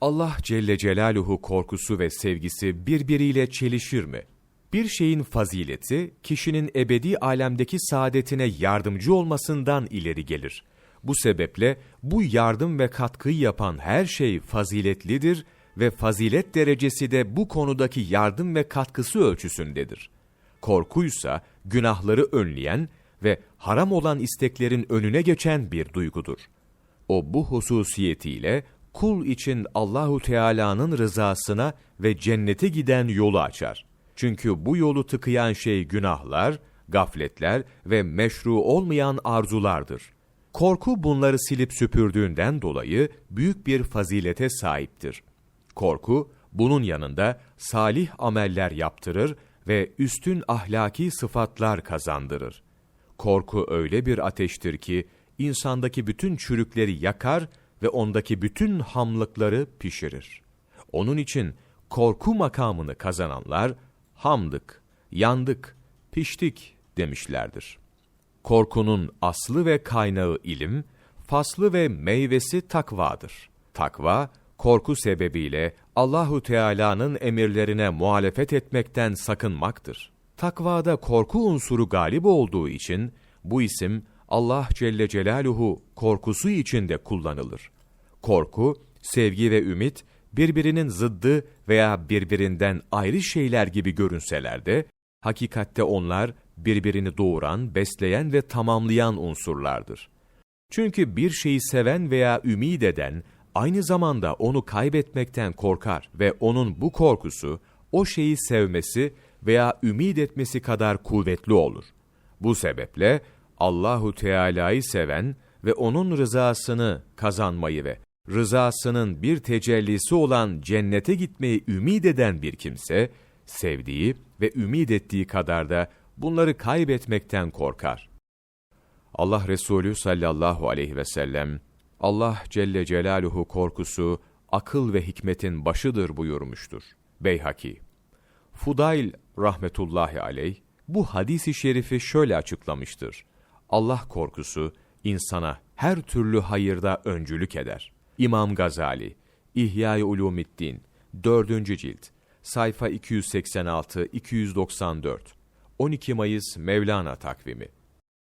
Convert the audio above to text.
Allah Celle Celaluhu korkusu ve sevgisi birbiriyle çelişir mi? Bir şeyin fazileti, kişinin ebedi alemdeki saadetine yardımcı olmasından ileri gelir. Bu sebeple bu yardım ve katkıyı yapan her şey faziletlidir ve fazilet derecesi de bu konudaki yardım ve katkısı ölçüsündedir. Korkuysa günahları önleyen ve haram olan isteklerin önüne geçen bir duygudur. O bu hususiyetiyle kul için Allahu Teala'nın rızasına ve cennete giden yolu açar. Çünkü bu yolu tıkayan şey günahlar, gafletler ve meşru olmayan arzulardır. Korku bunları silip süpürdüğünden dolayı büyük bir fazilete sahiptir. Korku, bunun yanında salih ameller yaptırır ve üstün ahlaki sıfatlar kazandırır. Korku öyle bir ateştir ki, insandaki bütün çürükleri yakar ve ondaki bütün hamlıkları pişirir. Onun için korku makamını kazananlar, hamdık, yandık, piştik demişlerdir. Korkunun aslı ve kaynağı ilim, faslı ve meyvesi takvadır. Takva, korku sebebiyle Allahu Teala'nın emirlerine muhalefet etmekten sakınmaktır. Takvada korku unsuru galip olduğu için bu isim Allah Celle Celaluhu korkusu içinde kullanılır. Korku, sevgi ve ümit birbirinin zıddı veya birbirinden ayrı şeyler gibi görünseler de hakikatte onlar birbirini doğuran, besleyen ve tamamlayan unsurlardır. Çünkü bir şeyi seven veya ümid eden aynı zamanda onu kaybetmekten korkar ve onun bu korkusu o şeyi sevmesi veya ümid etmesi kadar kuvvetli olur. Bu sebeple Allahu Teala'yı seven ve onun rızasını kazanmayı ve rızasının bir tecellisi olan cennete gitmeyi ümid eden bir kimse, sevdiği ve ümid ettiği kadar da bunları kaybetmekten korkar. Allah Resulü sallallahu aleyhi ve sellem, Allah Celle Celaluhu korkusu, akıl ve hikmetin başıdır buyurmuştur. Beyhaki Fudayl rahmetullahi aleyh, bu hadisi şerifi şöyle açıklamıştır. Allah korkusu, insana her türlü hayırda öncülük eder. İmam Gazali, İhya-i Ulumiddin, 4. cilt, sayfa 286-294, 12 Mayıs Mevlana takvimi.